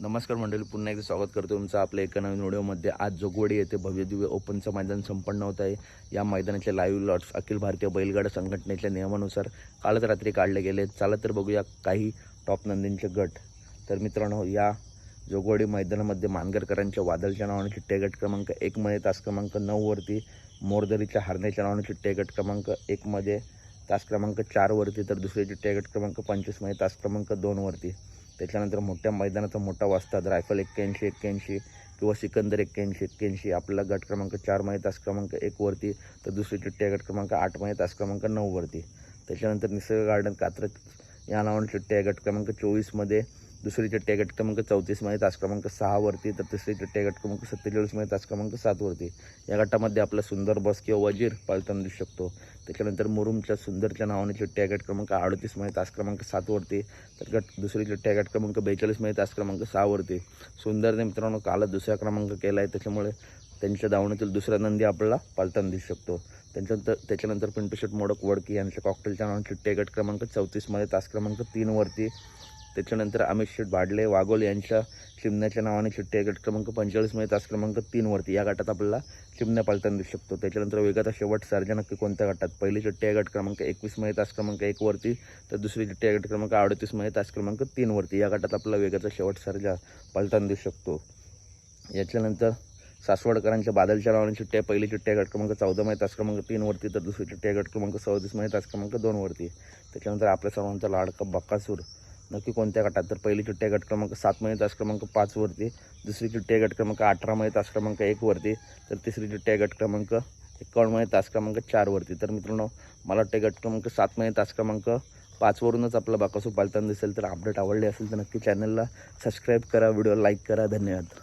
नमस्कार मंडळी पुन्हा एकदा स्वागत करतो तुमचं आपल्या एका नवीन व्हिडिओमध्ये. आज जोगवडी येथे भव्य दिव्य ओपनचं मैदान संपन्न होत आहे. या मैदानाचे लाईव्ह लॉट्स अखिल भारतीय बैलगाडा संघटनेच्या नियमानुसार कालच रात्री काढले गेले चला तर बघूया काही टॉप नंदींचे गट. तर मित्रांनो या जोगवडी मैदानामध्ये मानगरकरांच्या वादळच्या नावाने चिट्टे गट क्रमांक एकमध्ये तास क्रमांक नऊवरती मोरदरीच्या हरण्याच्या नावाने चिट्टे गट क्रमांक एकमध्ये तास क्रमांक चारवरती तर दुसरे चिट्टे गट क्रमांक पंचवीसमध्ये तास क्रमांक दोनवरती त्याच्यानंतर मोठ्या मैदानाचा मोठा वाजतात रायफल एक्क्याऐंशी एक्क्याऐंशी किंवा सिकंदर एक्क्याऐंशी एक्क्याऐंशी. आपला गट क्रमांक चारमध्ये तास क्रमांक एकवरती तर दुसरी चिठ्ठी गट क्रमांक आठमध्ये तास क्रमांक नऊवरती त्याच्यानंतर निसर्ग गार्डन कात्रज या नावाने चिठ्ठी आहे गट क्रमांक चोवीसमध्ये दुसरी टॅगट क्रमांक चौतीसमध्ये तास क्रमांक सहावरती तर तिसरी टॅगट आहे क्रमांक सत्तेचाळीसमध्ये तास क्रमांक सातवरती या गटामध्ये आपला सुंदर बस किंवा वजीर पाळताना दिसू शकतो. त्याच्यानंतर मुरुमच्या सुंदरच्या नावाने टॅगट क्रमांक अडतीसमध्ये तास क्रमांक सातवरती तर गट दुसरी टॅगट क्रमांक बेचाळीसमध्ये तास क्रमांक सहावरती सुंदरने मित्रांनो कालच दुसरा क्रमांक केला आहे त्याच्यामुळे त्यांच्या दावणीतील दुसरा नंदी आपल्याला पालताना दिसू शकतो. त्यांच्यानंतर त्याच्यानंतर पिंटू शेट मोडक वडकी यांच्या कॉकटेलच्या नावाने टॅगट क्रमांक चौतीसमध्ये तास क्रमांक तीनवरती त्याच्यानंतर अमित शेठ बाडले वाघोल यांच्या चिमण्याच्या नावाने चिठ्ठी गट क्रमांक पंचेचाळीसमध्ये तास क्रमांक तीनवरती या गटात आपल्याला चिमण्या पालताना दिसू शकतो. त्याच्यानंतर वेगाचा शेवट सर्जा नक्की कोणत्या गटात? पहिली चिठ्ठी आहे गट क्रमांक एकवीसमध्ये तास क्रमांक एकवरती तर दुसरी चिठ्ठी आहे गट क्रमांक अडतीसमध्ये तास क्रमांक तीनवरती या गटात आपला वेगाचा शेवट सर्जा पालताना दिसू शकतो. याच्यानंतर सासवडकरांच्या बादलच्या नावाने चिठ्ठी आहे. पहिली चिठ्ठी आहे गट क्रमांक चौदामध्ये तास क्रमांक तीनवरती तर दुसरी चिठ्ठी आहे गट क्रमांक सव्वीसमध्ये तास क्रमांक दोनवरती त्याच्यानंतर आपल्या सर्वांचा लाडका बक्कासूर नक्की कोणत्या गटात? तर पहिली चिठ्ठी गट क्रमांक सातमध्ये तास क्रमांक पाचवरती दुसरी चिठ्ठी गट क्रमांक अठरामध्ये तास क्रमांक एकवरती तर तिसरी चिठ्ठी गट क्रमांक एकावन्नमध्ये तास क्रमांक चारवरती तर मित्रांनो मला वाटते गट क्रमांक सातमध्ये तास क्रमांक पाचवरूनच आपला बाकासू पालताना दिसेल. तर अपडेट आवडले असेल तर नक्की चॅनलला सबस्क्राईब करा व्हिडिओ लाईक करा. धन्यवाद.